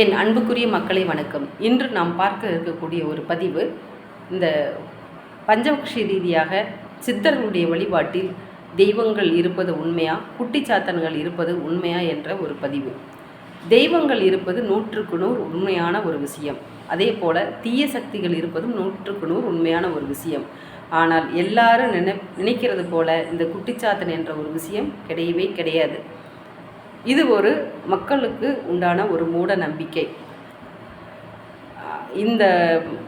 என் அன்புக்குரிய மக்களை வணக்கம். இன்று நாம் பார்க்க இருக்கக்கூடிய ஒரு பதிவு இந்த பஞ்சபக்ஷி ரீதியாக சித்தர்களுடைய வழிபாட்டில் தெய்வங்கள் இருப்பது உண்மையா குட்டிச்சாத்தன்கள் இருப்பது உண்மையா என்ற ஒரு பதிவு. தெய்வங்கள் இருப்பது நூற்றுக்கு நூறு உண்மையான ஒரு விஷயம். அதே போல் தீய சக்திகள் இருப்பதும் நூற்றுக்கு நூறு உண்மையான ஒரு விஷயம். ஆனால் எல்லாரும் நினை நினைக்கிறது போல இந்த குட்டிச்சாத்தன் என்ற ஒரு விஷயம் கிடையவே கிடையாது. இது ஒரு மக்களுக்கு உண்டான ஒரு மூட நம்பிக்கை. இந்த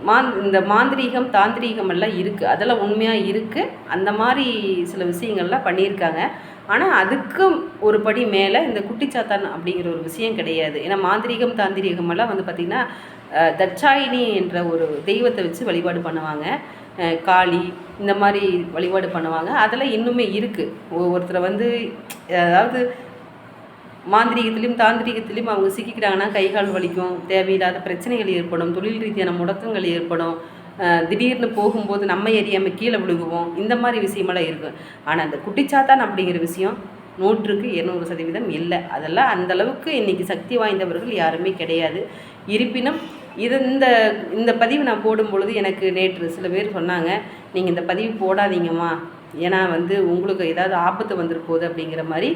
மாந் இந்த மாந்திரீகம் தாந்திரீகம் எல்லாம் இருக்குது அதெல்லாம் உண்மையாக இருக்குது அந்த மாதிரி சில விஷயங்கள்லாம் பண்ணியிருக்காங்க. ஆனால் அதுக்கும் ஒரு படி மேலே இந்த குட்டிச்சாத்தான் அப்படிங்கிற ஒரு விஷயம் கிடையாது. ஏன்னா மாந்திரீகம் தாந்திரீகம் எல்லாம் வந்து பார்த்திங்கன்னா தட்சாயினி என்ற ஒரு தெய்வத்தை வச்சு வழிபாடு பண்ணுவாங்க. காளி இந்த மாதிரி வழிபாடு பண்ணுவாங்க. அதெல்லாம் இன்னுமே இருக்குது ஒவ்வொருத்தரை வந்து அதாவது மாந்திரீகத்திலையும் தாந்திரீகத்திலையும் அவங்க சிக்கிக்கிட்டாங்கன்னா கை கால் வலிக்கும் தேவையில்லாத பிரச்சனைகள் ஏற்படும் தொழில் ரீதியான முடக்கங்கள் ஏற்படும். திடீர்னு போகும்போது நம்ம எரியாமல் கீழே விழுகுவோம். இந்த மாதிரி விஷயமெல்லாம் இருக்கும் ஆனால் அந்த குட்டிச்சாத்தான் அப்படிங்கிற விஷயம் நூற்றுக்கு இருநூறு சதவீதம் இல்லை. அதெல்லாம் அந்தளவுக்கு இன்றைக்கி சக்தி வாய்ந்தவர்கள் யாருமே கிடையாது. இருப்பினும் இது இந்த இந்த பதிவு நான் போடும் பொழுது எனக்கு நேற்று சில பேர் சொன்னாங்க நீங்கள் இந்த பதிவு போடாதீங்கம்மா. ஏன்னா வந்து உங்களுக்கு ஏதாவது ஆபத்து வந்துரு போகுது அப்படிங்கிற மாதிரி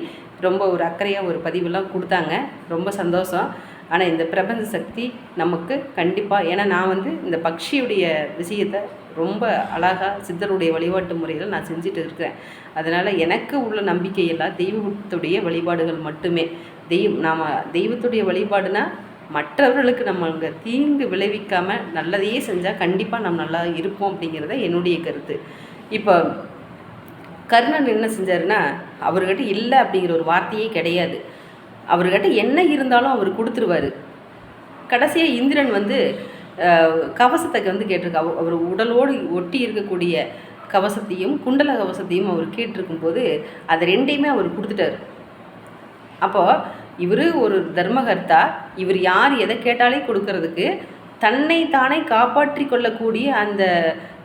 ரொம்ப ஒரு அக்கறையாக ஒரு பதிவெல்லாம் கொடுத்தாங்க. ரொம்ப சந்தோஷம். ஆனால் இந்த பிரபஞ்ச சக்தி நமக்கு கண்டிப்பாக ஏன்னா நான் வந்து இந்த பக்ஷியுடைய விஷயத்தை ரொம்ப அழகாக சித்தருடைய வழிபாட்டு முறையில் நான் செஞ்சுட்டு இருக்கிறேன் அதனால் எனக்கு உள்ள நம்பிக்கையெல்லாம் தெய்வத்துடைய வழிபாடுகள் மட்டுமே. தெய்வம் நாம் தெய்வத்துடைய வழிபாடுனா மற்றவர்களுக்கு நம்ம தீங்கு விளைவிக்காமல் நல்லதையே செஞ்சால் கண்டிப்பாக நம்ம நல்லா இருப்போம் அப்படிங்கிறத என்னுடைய கருத்து. இப்போ கர்ணன் என்ன செஞ்சாருன்னா அவர்கிட்ட இல்லை அப்படிங்கிற ஒரு வார்த்தையே கிடையாது. அவர்கிட்ட என்ன இருந்தாலும் அவர் கொடுத்துருவாரு. கடைசியாக இந்திரன் வந்து கவசத்தை வந்து கேட்டிருக்கா. அவர் உடலோடு ஒட்டி இருக்கக்கூடிய கவசத்தையும் குண்டல கவசத்தையும் அவர் கேட்டிருக்கும்போது அதை ரெண்டையுமே அவர் கொடுத்துட்டாரு. அப்போது இவர் ஒரு தர்மகர்த்தா இவர் யார் எதை கேட்டாலே கொடுக்கறதுக்கு தன்னை தானே காப்பாற்றி கொள்ளக்கூடிய அந்த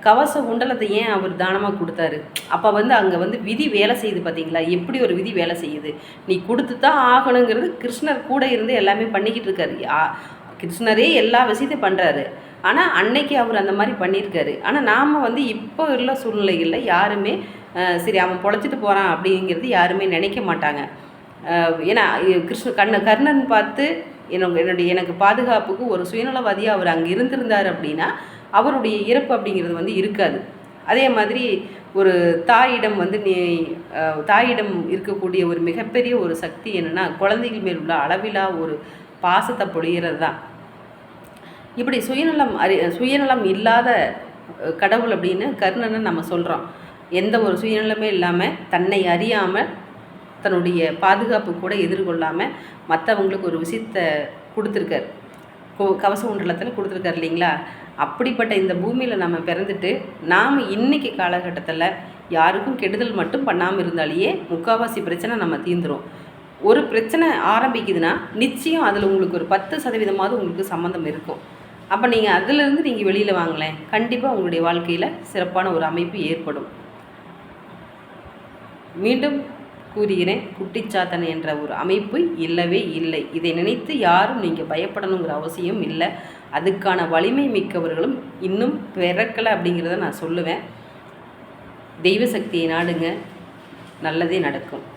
கவச குண்டலத்தை ஏன் அவர் தானமாக கொடுத்தாரு? அப்போ வந்து அங்கே வந்து விதி வேலை செய்யுது பார்த்தீங்களா எப்படி ஒரு விதி வேலை செய்யுது? நீ கொடுத்து தான் ஆகணுங்கிறது கிருஷ்ணர் கூட இருந்து எல்லாமே பண்ணிக்கிட்டு இருக்காரு. கிருஷ்ணரே எல்லா விஷயத்தையும் பண்ணுறாரு ஆனால் அன்னைக்கு அவர் அந்த மாதிரி பண்ணியிருக்காரு. ஆனால் நாம் வந்து இப்போ உள்ள சூழ்நிலைகளில் யாருமே சரி அவன் பொழைச்சிட்டு போகிறான் அப்படிங்கிறது யாருமே நினைக்க மாட்டாங்க. ஏன்னா கிருஷ்ண கண்ண கர்ணன் பார்த்து என்னுடைய எனக்கு பாதுகாப்புக்கு ஒரு சுயநலவாதியாக அவர் அங்கே இருந்திருந்தார் அப்படின்னா அவருடைய இறப்பு அப்படிங்கிறது வந்து இருக்காது. அதே மாதிரி ஒரு தாயிடம் வந்து நீ தாயிடம் இருக்கக்கூடிய ஒரு மிகப்பெரிய ஒரு சக்தி என்னென்னா குழந்தைகள் மேல் உள்ள அளவிலா ஒரு பாசத்தை பொழிகிறது தான். இப்படி சுயநலம் அறி சுயநலம் இல்லாத கடவுள் அப்படின்னு கர்ணனை நம்ம சொல்கிறோம் எந்த ஒரு சுயநலமே இல்லாமல் தன்னை அறியாமல் தன்னுடைய பாதுகாப்பு கூட எதிர்கொள்ளாமல் மற்றவங்களுக்கு ஒரு விஷயத்த கொடுத்துருக்காரு. கோ- கவச மண்டலத்தில் கொடுத்துருக்காரு இல்லைங்களா? அப்படிப்பட்ட இந்த பூமியில் நம்ம பிறந்துட்டு நாம் இன்னைக்கு காலகட்டத்தில் யாருக்கும் கெடுதல் மட்டும் பண்ணாமல் இருந்தாலேயே முக்கால்வாசி பிரச்சனை நம்ம தீந்துரும் ஒரு பிரச்சனை ஆரம்பிக்குதுன்னா நிச்சயம் அதில் உங்களுக்கு ஒரு பத்து சதவீதமாவது உங்களுக்கு சம்மந்தம் இருக்கும். அப்போ நீங்கள் அதிலிருந்து நீங்கள் வெளியில் வாங்களேன். கண்டிப்பாக உங்களுடைய வாழ்க்கையில் சிறப்பான ஒரு அமைப்பு ஏற்படும். மீண்டும் கூறுகிறேன். குட்டிச்சாத்தன் என்ற ஒரு அமைப்பு இல்லவே இல்லை. இதை நினைத்து யாரும் நீங்கள் பயப்படணுங்கிற அவசியம் இல்லை. அதுக்கான வலிமை மிக்கவர்களும் இன்னும் பிறக்கலை அப்படிங்கிறத நான் சொல்லுவேன். தெய்வ சக்தியை நாடுங்க. நல்லதே நடக்கும்.